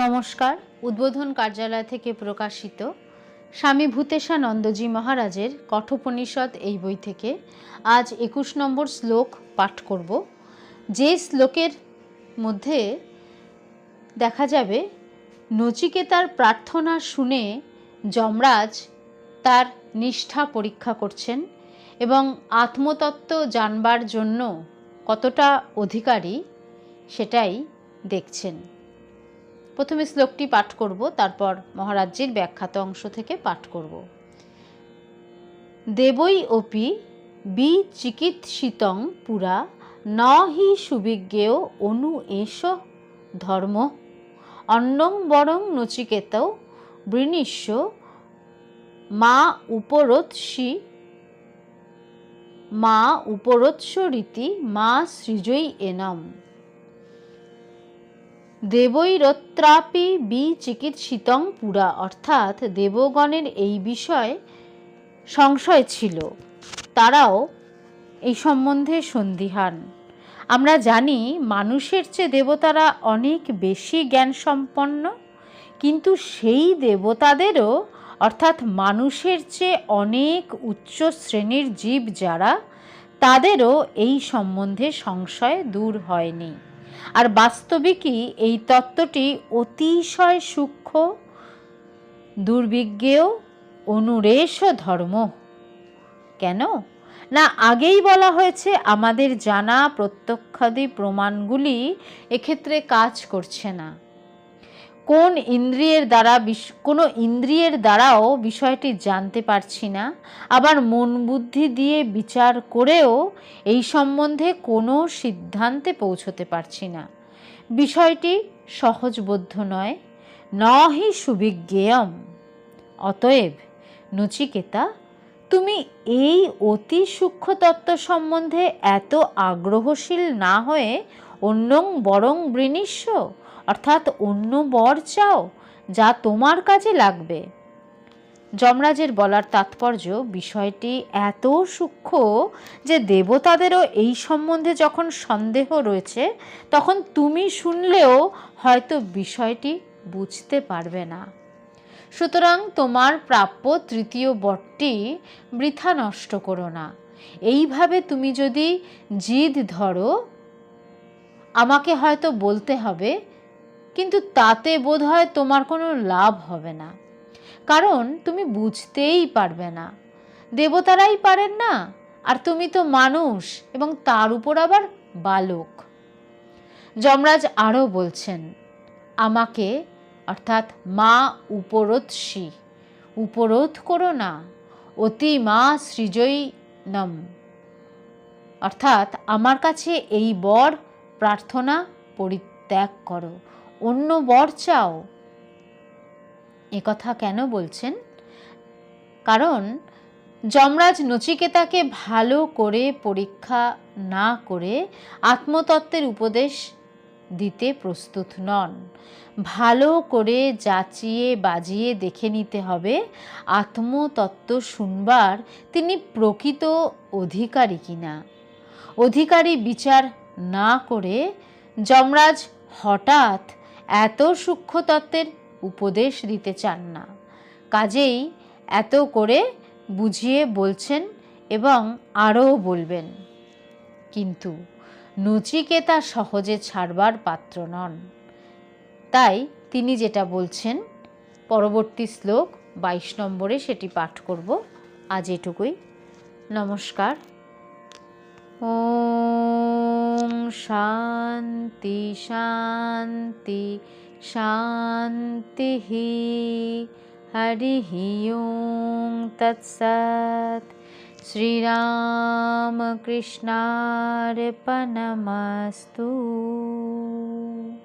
নমস্কার। উদ্বোধন কার্যালয় থেকে প্রকাশিত স্বামী ভূতেশানন্দজি মহারাজের কঠোপনিষদ এই বই থেকে আজ একুশ নম্বর শ্লোক পাঠ করব। যে শ্লোকের মধ্যে দেখা যাবে নচিকেতার প্রার্থনা শুনে যমরাজ তার নিষ্ঠা পরীক্ষা করছেন এবং আত্মতত্ত্ব জানবার জন্য কতটা অধিকারী সেটাই দেখছেন। প্রথমে শ্লোকটি পাঠ করব, তারপর মহারাজ্যের ব্যাখ্যাত অংশ থেকে পাঠ করব। দেবই অপি বি চিকিৎসিতং পুরা ন হি সুবিজ্ঞেয় অনু এষ ধর্ম, অন্নং বরং নচিকেত বৃণীষ্য মা উপরোৎসি, মা উপরোৎস রীতি মা সৃজই এনম। দেবৈরত্রাপি বি চিকিৎসিতং পুরা, অর্থাৎ দেবগণের এই বিষয়ে সংশয় ছিল। তারাও এই সম্বন্ধে সন্দিহান। আমরা জানি মানুষের চেয়ে দেবতারা অনেক বেশি জ্ঞান সম্পন্ন কিন্তু সেই দেবতাদেরও, অর্থাৎ মানুষের চেয়ে অনেক উচ্চ শ্রেণির জীব যারা, তাদেরও এই সম্বন্ধে সংশয় দূর হয়নি। আর বাস্তবিকই এই তত্ত্বটি অতিশয় সূক্ষ্ম দুর্বিজ্ঞেয় অনুরেশ ধর্ম। কেন? না, আগেই বলা হয়েছে আমাদের জানা প্রত্যক্ষাদি প্রমাণগুলি এক্ষেত্রে কাজ করছে না। কোন ইন্দ্রিয়ের দ্বারা কোনো ইন্দ্রিয়ের দ্বারাও বিষয়টি জানতে পারছি না। আবার মন বুদ্ধি দিয়ে বিচার করেও এই সম্বন্ধে কোনো সিদ্ধান্তে পৌঁছতে পারছি না। বিষয়টি সহজবোধ্য নয়। ন হি সুবিজ্ঞেয়ম। অতএব নচিকেতা, তুমি এই অতি সূক্ষ্ম তত্ত্ব সম্বন্ধে এত আগ্রহশীল না হয়ে অন্যং বরং বৃণীস্ব অর্থাৎ অন্য বর চাও যা তোমার কাজে লাগবে। যমরাজের বলার তাৎপর্য বিষয়টি এত সূক্ষ্ম যে দেবতাদেরও এই সম্বন্ধে যখন সন্দেহ রয়েছে, তখন তুমি শুনলেও হয়তো বিষয়টি বুঝতে পারবে না। সুতরাং তোমার প্রাপ্য তৃতীয় বরটি বৃথা নষ্ট করো না। এইভাবে তুমি যদি জিদ ধরো, আমাকে হয়তো বলতে হবে কিন্তু তাতে বোধ হয় তোমার কোনো লাভ হবে না। কারণ তুমি বুঝতেই পারবে না। দেবতারাই পারেন না, আর তুমি তো মানুষ এবং তার উপর আবার বালক। যমরাজ আরও বলছেন, আমাকে, অর্থাৎ মা উপরোধসী উপরোধ করো না, অতি মা সৃজই নম অর্থাৎ আমার কাছে এই বর প্রার্থনা পরিত্যাগ করো অন্য বর চাও? কথা কেন বলছেন? কারণ যমরাজ নচিকেতাকে ভালো করে পরীক্ষা না করে আত্মতত্ত্বের উপদেশ দিতে প্রস্তুত নন। ভালো করে যাচিয়ে বাজিয়ে দেখে নিতে হবে, আত্মতত্ত্ব শুনবার তিনি প্রকৃত অধিকারী কিনা। অধিকারী বিচার না করে যমরাজ হঠাৎ এত সূক্ষ্ম তত্ত্বের উপদেশ দিতে চান না। কাজেই এত করে বুঝিয়ে বলছেন এবং আরও বলবেন। কিন্তু নচিকেতা সহজে ছাড়বার পাত্র নন। তাই তিনি যেটা বলছেন, পরবর্তী শ্লোক বাইশ নম্বরে সেটি পাঠ করব। আজ এটুকুই। নমস্কার। ও ॐ शान्ति शान्ति शान्तिः। हरिः ॐ तत्सत्। श्रीरामकृष्णार्पणमस्तु।